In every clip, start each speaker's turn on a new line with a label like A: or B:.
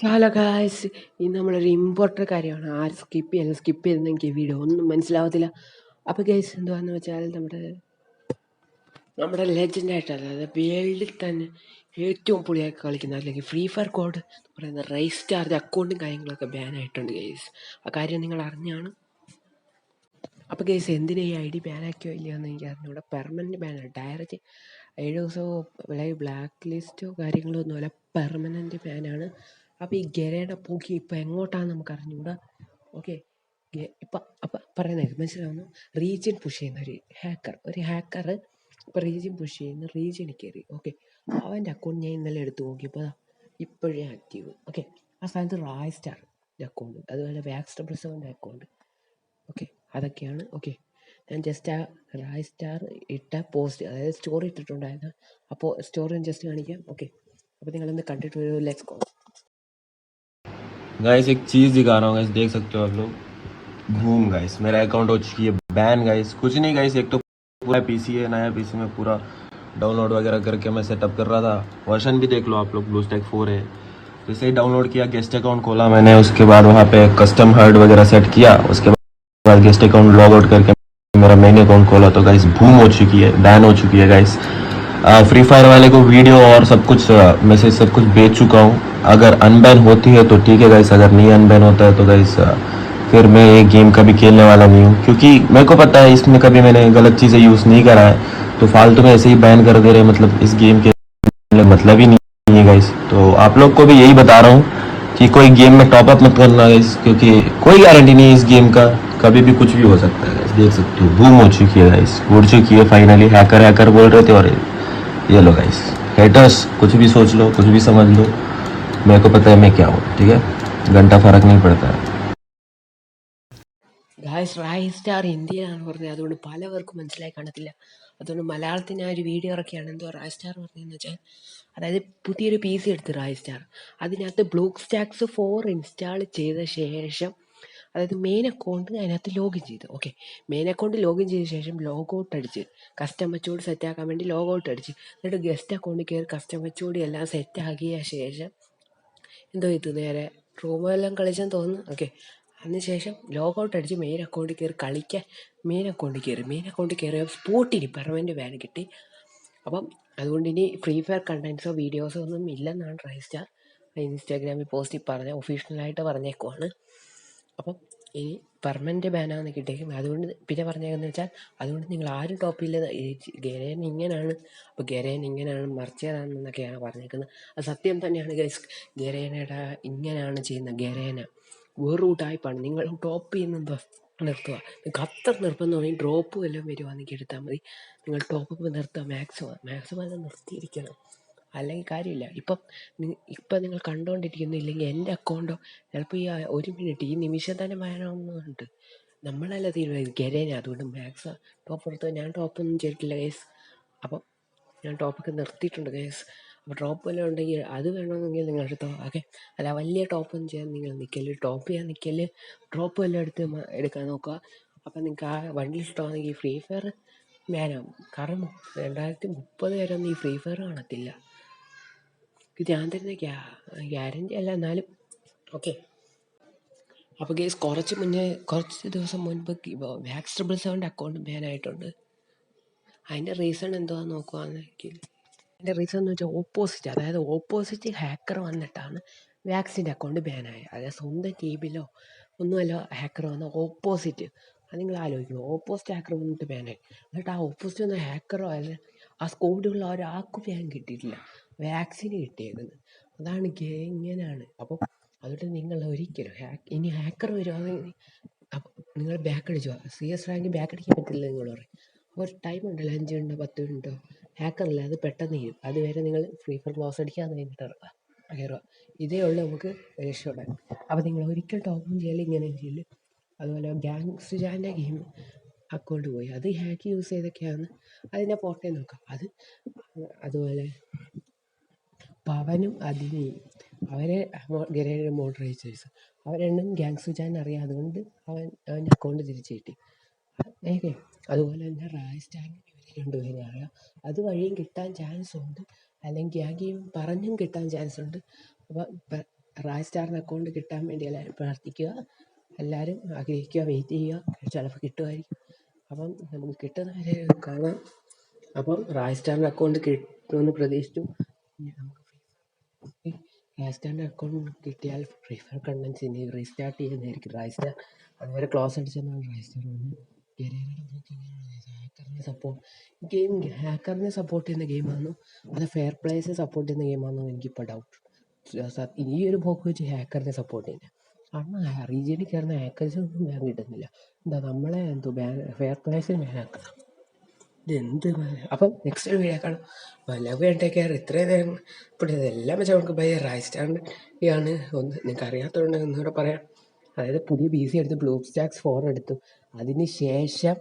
A: Hello guys ഇത് നമ്മളൊരു important കാര്യമാണ്. ആര് സ്കിപ്പ് ചെയ്യാൻ സ്കിപ്പ് ചെയ്തെന്ന് എനിക്ക് വീഡിയോ ഒന്നും മനസ്സിലാവത്തില്ല. അപ്പോൾ ഗൈസ് എന്തുവാന്ന് വെച്ചാൽ നമ്മുടെ നമ്മുടെ ലെജൻഡായിട്ട് അതായത് വേൾഡിൽ തന്നെ ഏറ്റവും പൊളിയായി കളിക്കുന്ന അല്ലെങ്കിൽ ഫ്രീ ഫയർ കോഡ് എന്ന് പറയുന്ന റൈസ് ചാർജ് അക്കൗണ്ടും കാര്യങ്ങളൊക്കെ ബാൻ ആയിട്ടുണ്ട് ഗൈസ് ആ കാര്യം നിങ്ങൾ അറിഞ്ഞാണ്. അപ്പോൾ ഗൈസ് എന്തിനാ ഈ ഐ ഡി ബാൻ ആക്കിയോ ഇല്ലയോ എന്ന് എനിക്ക് അറിഞ്ഞൂടെ. പെർമനന്റ് ആണ്. ഡയറക്റ്റ് ഏഴ് ദിവസമോ അല്ലെങ്കിൽ ബ്ലാക്ക് ലിസ്റ്റോ കാര്യങ്ങളോ ഒന്നുമല്ല പെർമനന്റ് ബാനാണ് അപ്പോൾ ഈ ഗരയുടെ പൂക്കി ഇപ്പോൾ എങ്ങോട്ടാണെന്ന് നമുക്ക് അറിഞ്ഞുകൂടാ ഓക്കെ ഇപ്പം അപ്പം പറയുന്നത് മനസ്സിലാവുന്നു? റീജിയൻ പുഷ് ചെയ്യുന്ന ഒരു ഹാക്കർ ഒരു ഹാക്കർ ഇപ്പോൾ റീജിയൻ പുഷ് ചെയ്യുന്ന റീജിയനിൽ കയറി ഓക്കെ. അവന്റെ അക്കൗണ്ട് ഞാൻ ഇന്നലെ എടുത്തു നോക്കിയപ്പോൾ ഇപ്പോഴേ ആക്റ്റീവ്. ഓക്കെ. ആ സ്ഥാനത്ത് റായ് സ്റ്റാർ അക്കൗണ്ട് അതുപോലെ വാക്സ് ഡബിൾ സെവന്റെ അക്കൗണ്ട് ഓക്കെ. അതൊക്കെയാണ്. ഓക്കെ. ഞാൻ ജസ്റ്റ് ആ റായ് സ്റ്റാർ ഇട്ട പോസ്റ്റ് അതായത് സ്റ്റോറി ഇട്ടിട്ടുണ്ടായിരുന്നു അപ്പോൾ സ്റ്റോറി ഞാൻ ജസ്റ്റ് കാണിക്കാം. ഓക്കെ. അപ്പോൾ നിങ്ങളൊന്ന് കണ്ടിട്ട് ഒരു ലെറ്റ്സ് ഗോ.
B: गाइस एक चीज़ दिखा रहा हूँ गाइस देख सकते हो आप लोग। घूम गाइस मेरा अकाउंट हो चुकी है बैन गाइस कुछ नहीं गाइस एक तो पूरा पीसी है, नया पीसी में पूरा डाउनलोड वगैरह करके मैं सेटअप कर रहा था। वर्जन भी देख लो आप लोग ब्लू स्टैक फोर है। जैसे ही डाउनलोड किया गेस्ट अकाउंट खोला मैंने। उसके बाद वहाँ पे कस्टम हर्ड वगैरह सेट किया। उसके बाद गेस्ट अकाउंट लॉग आउट करके मेरा मेन अकाउंट खोला। तो गाइस भूम हो चुकी है बैन हो चुकी है गाइस फ्री फायर वाले को वीडियो और सब कुछ मैसेज सब कुछ भेज चुका हूँ। अगर अनबैन होती है तो ठीक है गाइस अगर नहीं अनबैन होता है तो गाइस फिर मैं ये गेम कभी खेलने वाला नहीं हूँ। क्योंकि मेरे को पता है, इसमें कभी मैंने गलत चीज़ें यूज़ नहीं करा है। तो फालतू में ऐसे ही बैन कर दे रहे मतलब इस गेम के मतलब ही नहीं है गाइस तो आप लोग को भी यही बता रहा हूँ कि कोई गेम में टॉप अप मत करना गाइस क्योंकि कोई गारंटी नहीं है इस गेम का। कभी भी कुछ भी हो सकता है देख सकते हो। बूम हो चुकी है गाइस उड़ चुकी है फाइनली हैकर हैकर बोल रहे थे और ये लो गाइस हेटर्स कुछ भी सोच लो, कुछ भी समझ लो। मेरे को पता है मैं क्या हूँ ठीक है घंटा फर्क नहीं पड़ता है
A: ഗായ്സ് റായ് സ്റ്റാർ ഇന്ത്യയിലാണ് പറഞ്ഞത് അതുകൊണ്ട് പലവർക്കും മനസ്സിലായി കാണത്തില്ല അതുകൊണ്ട് മലയാളത്തിൽ ഞാൻ ഒരു വീഡിയോ ഇറക്കിയാണ് എന്തോ റായ് സ്റ്റാർ പറഞ്ഞതെന്ന് വെച്ചാൽ അതായത് പുതിയൊരു പി സി എടുത്ത് റായ് സ്റ്റാർ അതിനകത്ത് ബ്ലൂക്ക് സ്റ്റാക്സ് ഫോർ ഇൻസ്റ്റാൾ ചെയ്ത ശേഷം അതായത് മെയിൻ അക്കൗണ്ട് അതിനകത്ത് ലോഗിൻ ചെയ്തു ഓക്കെ മെയിൻ അക്കൗണ്ട് ലോഗിൻ ചെയ്ത ശേഷം ലോഗ് ഔട്ട് അടിച്ച് കസ്റ്റം വെച്ചുകൂടി സെറ്റാക്കാൻ വേണ്ടി ലോഗ് ഔട്ട് അടിച്ച് എന്നിട്ട് ഗസ്റ്റ് അക്കൗണ്ടിൽ കയറി കസ്റ്റം വെച്ചുകൂടി എല്ലാം സെറ്റാക്കിയ ശേഷം എന്തോ ഇത് നേരെ റൂമെല്ലാം കളിച്ചെന്ന് തോന്നുന്നു. ഓക്കെ അതിനുശേഷം ലോഗൗട്ട് അടിച്ച് മെയിൻ അക്കൗണ്ടിൽ കയറി കളിക്കാൻ. മെയിൻ അക്കൗണ്ടിൽ കയറി. മെയിൻ അക്കൗണ്ടിൽ കയറിയ സ്പോട്ടിന് പെർമനന്റ് ബാൻ കിട്ടി. അപ്പം അതുകൊണ്ട് ഇനി ഫ്രീ ഫയർ കണ്ടൻസോ വീഡിയോസോ ഒന്നും ഇല്ലെന്നാണ് റൈസ്റ്റാർ ഇൻസ്റ്റാഗ്രാമിൽ പോസ്റ്റിൽ പറഞ്ഞ ഒഫീഷ്യലായിട്ട് പറഞ്ഞേക്കുവാണ്. അപ്പം ഇനി പെർമനന്റ് ബാനാണ് കിട്ടിയേക്കുന്നത് അതുകൊണ്ട് പിന്നെ പറഞ്ഞേക്കുന്നത് വെച്ചാൽ അതുകൊണ്ട് നിങ്ങൾ ആരും ടോപ്പില്ല ഗരേൻ ഇങ്ങനെയാണ് അപ്പോൾ ഗരേൻ ഇങ്ങനെയാണ് മറിച്ചതാണെന്നൊക്കെയാണ് പറഞ്ഞേക്കുന്നത്. അത് സത്യം തന്നെയാണ് ഗൈസ് ഗരേനയുടെ ഇങ്ങനെയാണ് ചെയ്യുന്നത് ഗരേന. വേറൊരു ടൈപ്പാണ് നിങ്ങൾ ടോപ്പ് ചെയ്യുന്നത് നിർത്തുക. നിങ്ങൾക്ക് അത്ര നിർബന്ധമാണെങ്കിൽ ഡ്രോപ്പ് വല്ലതും വരുവാണെങ്കിൽ എടുത്താൽ മതി. നിങ്ങൾ ടോപ്പ് നിർത്തുക. മാക്സിമം മാക്സിമം അത് നിർത്തിയിരിക്കണം. അല്ലെങ്കിൽ കാര്യമില്ല. ഇപ്പം ഇപ്പം നിങ്ങൾ കണ്ടുകൊണ്ടിരിക്കുന്നില്ലെങ്കിൽ എന്റെ അക്കൗണ്ടോ ചിലപ്പോൾ ഈ ഒരു മിനിറ്റ് ഈ നിമിഷം തന്നെ വേണമെന്നുണ്ട് നമ്മളല്ല തീരുമാനിക്കും ഗരേന അതുകൊണ്ട് മാക്സ് ടോപ്പ് പുറത്ത് ഞാൻ ടോപ്പൊന്നും ചെയ്തിട്ടില്ല കേസ് അപ്പം ഞാൻ ടോപ്പൊക്കെ നിർത്തിയിട്ടുണ്ട് കേസ് അപ്പോൾ ടോപ്പ് വല്ലതും ഉണ്ടെങ്കിൽ അത് വേണമെന്നുണ്ടെങ്കിൽ നിങ്ങൾ എടുത്തോ ഓക്കെ. അല്ല വലിയ ടോപ്പൊന്നും ചെയ്യാൻ നിങ്ങൾ നിൽക്കൽ ടോപ്പ് ചെയ്യാൻ നിൽക്കൽ ഡ്രോപ്പ് വല്ലതും എടുത്ത് എടുക്കാൻ നോക്കുക. അപ്പം നിങ്ങൾക്ക് ആ വണ്ടി ഇഷ്ടമാണെങ്കിൽ ഫ്രീ ഫയർ ബാനാവും കാരണം രണ്ടായിരത്തി മുപ്പത് വരെ ഒന്നും ഈ ഫ്രീ ഫയർ കാണത്തില്ല. ഞാൻ തരുന്ന ഗ്യാ അല്ല എന്നാലും ഓക്കെ. അപ്പോൾ ഗേസ് കുറച്ച് മുന്നേ കുറച്ച് ദിവസം മുൻപ് വാക്സ് ട്രിപ്പിൾ സെവന്റെ അക്കൗണ്ട് ബാൻ ആയിട്ടുണ്ട്. അതിന്റെ റീസൺ എന്തുവാന്ന് നോക്കുകയാണെങ്കിൽ അതിന്റെ റീസൺ എന്ന് വെച്ചാൽ ഓപ്പോസിറ്റ് അതായത് ഓപ്പോസിറ്റ് ഹാക്കർ വന്നിട്ടാണ് വാക്സിന്റെ അക്കൗണ്ട് ബാൻ ആയത് അതായത് സ്വന്തം ടീമിലോ ഒന്നുമല്ല ഹാക്കർ വന്ന ഓപ്പോസിറ്റ് അത് നിങ്ങൾ ആലോചിക്കും ഓപ്പോസിറ്റ് ഹാക്കർ വന്നിട്ട് ബാനായി എന്നിട്ട് ആ ഓപ്പോസിറ്റ് വന്ന ഹാക്കറോ അല്ല ആ സ്കോഡിലുള്ള ഒരാൾക്കും ബാൻ കിട്ടിയിട്ടില്ല. വാക്സിന് കിട്ടിയേക്കുന്നത്. അതാണ് ഇങ്ങനെയാണ് അപ്പോൾ അതുകൊണ്ട് നിങ്ങൾ ഒരിക്കലും ഹാക്ക് ഇനി ഹാക്കർ വരും. അപ്പം നിങ്ങൾ ബാക്ക് അടിച്ചു സി എസ് റാങ്കിൽ ബാക്ക് അടിക്കാൻ പറ്റില്ല നിങ്ങൾ പറയും ഒരു ടൈം ഉണ്ടല്ലോ അഞ്ച് മിനിറ്റോ പത്ത് മിനിറ്റോ ഹാക്കറല്ല അത് പെട്ടെന്ന് തീരും അതുവരെ നിങ്ങൾ ഫ്രീ ഫയർ ക്ലോസ് അടിക്കാൻ കഴിഞ്ഞിട്ട് ഇറങ്ങുക. കയറുക. ഇതേ ഉള്ളൂ നമുക്ക് രക്ഷപ്പെടാൻ. അപ്പോൾ നിങ്ങൾ ഒരിക്കൽ ടോപ്പും ചെയ്യൽ ഇങ്ങനെ ചെയ്യൽ. അതുപോലെ ഗാങ്സ് ജാന്റെ ഗെയിം അക്കൗണ്ട് പോയി. അത് ഹാക്ക് യൂസ് ചെയ്തൊക്കെയാണ്. അതിന്റെ പോട്ടേ നോക്കാം. അത് അതുപോലെ പവനും അതിനെയും അവരെ ഗരയുടെ മോഡറേറ്റേഴ്സ് അവരെണ്ണം ഗ്യാങ്സ് സുജാൻ അറിയാം. അവൻ അവന്റെ അക്കൗണ്ട് തിരിച്ചു കിട്ടി. ഏകെ അതുപോലെ തന്നെ റായ് സ്റ്റാനും ഇവരെ രണ്ടുപേരും അറിയാം. അത് വഴിയും കിട്ടാൻ ചാൻസ് ഉണ്ട്. അല്ലെങ്കിൽ ഗ്യാങ്കിയും ഗെയിം പറഞ്ഞും കിട്ടാൻ ചാൻസ് ഉണ്ട്. അപ്പം റായ് സ്റ്റാറിന് അക്കൗണ്ട് കിട്ടാൻ വേണ്ടി എല്ലാവരും പ്രാർത്ഥിക്കുക. എല്ലാവരും ആഗ്രഹിക്കുക വെയിറ്റ് ചെയ്യുക. ചിലപ്പോൾ കിട്ടുമായിരിക്കും. അപ്പം നമുക്ക് കിട്ടുന്നവരെ കാണാം. അപ്പം റായ് സ്റ്റാറിന്റെ അക്കൗണ്ട് കിട്ടുമെന്ന് പ്രതീക്ഷിച്ചു. ഇനി നമുക്ക് റായ് സ്റ്റാറിന്റെ അക്കൗണ്ട് കിട്ടിയാൽ ഫ്രീ ഫയർ കണ്ടൻസ് ഇനി റീസ്റ്റാർട്ട് ചെയ്യുന്നതായിരിക്കും റൈസ്റ്റാർ സ്റ്റാർ അതുവരെ ക്ലോസ് അടിച്ചെന്നാണ് റായ് സ്റ്റാർ വന്നത് ഹാക്കറിനെ സപ്പോർട്ട് ഗെയിം ഹാക്കറിനെ സപ്പോർട്ട് ചെയ്യുന്ന ഗെയിമാണോ അത് ഫെയർ പ്ലേസിനെ സപ്പോർട്ട് ചെയ്യുന്ന ഗെയിമാണോ എനിക്കിപ്പോൾ ഡൗട്ട് ഈ ഒരു പോക്ക് വെച്ച് ഹാക്കറിനെ സപ്പോർട്ട് ചെയ്യുന്നത് കാരണം റീജിയനിൽ കയറുന്ന ഹാക്കേഴ്സൊന്നും ബാൻ കിട്ടുന്നില്ല. എന്താ നമ്മളെ എന്തോ ബാൻ ഫെയർ പ്ലേസിന് ബാൻ ആക്കുക ഇതെന്ത് അപ്പം നെക്സ്റ്റ് വീഡിയോ കാണാം. ലവ് ആൻഡ് ടേക്ക് ഇത്രയും നേരം ഇപ്പോൾ ഇതെല്ലാം വെച്ചാൽ നമുക്ക് ഭയ റൈ സ്റ്റാൻഡ് ആണ് ഒന്ന് നിങ്ങൾക്ക് അറിയാത്തതുകൊണ്ട് ഒന്നുകൂടെ പറയാം. അതായത് പുതിയ ബി സി എടുത്ത് ബ്ലൂ സ്റ്റാക്സ് ഫോർ എടുത്തു. അതിന് ശേഷം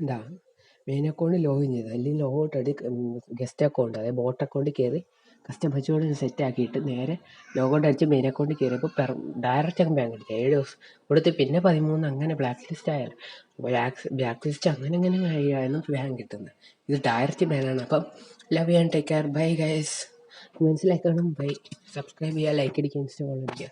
A: എന്താ? മെയിൻ അക്കൗണ്ട് ലോഗിൻ ചെയ്തു. അല്ലെങ്കിൽ ലോഗൗട്ട് അടി ഗസ്റ്റ് അക്കൗണ്ട് അതായത് ബോട്ട് അക്കൗണ്ടിൽ കയറി കസ്റ്റമൈസോട് സെറ്റ് ആക്കിയിട്ട് നേരെ ലോഗൗട്ട് അടിച്ച് മെയിൻ അക്കൗണ്ടിൽ കയറിയപ്പോൾ പെർ ഡയറക്റ്റ് അങ്ങ് ബാങ്ക് അടിച്ചു ഏഴ് ദിവസം കൊടുത്ത് പിന്നെ പതിമൂന്ന് അങ്ങനെ ബ്ലാക്ക് ലിസ്റ്റ് ആയാലും ബ്ലാക്ക് ബ്ലാക്ക് ലിസ്റ്റ് അങ്ങനെ അങ്ങനെ ആയിരുന്നു ബാങ്ക് കിട്ടുന്നത് ഇത് ഡയറക്റ്റ് ബാനാണ് അപ്പം love and take care bye guys മനസ്സിലാക്കണം ബൈ സബ്സ്ക്രൈബ് ചെയ്യുക ലൈക്ക് അടിക്കുക ഇൻസ്റ്റാൾ അടിക്കുക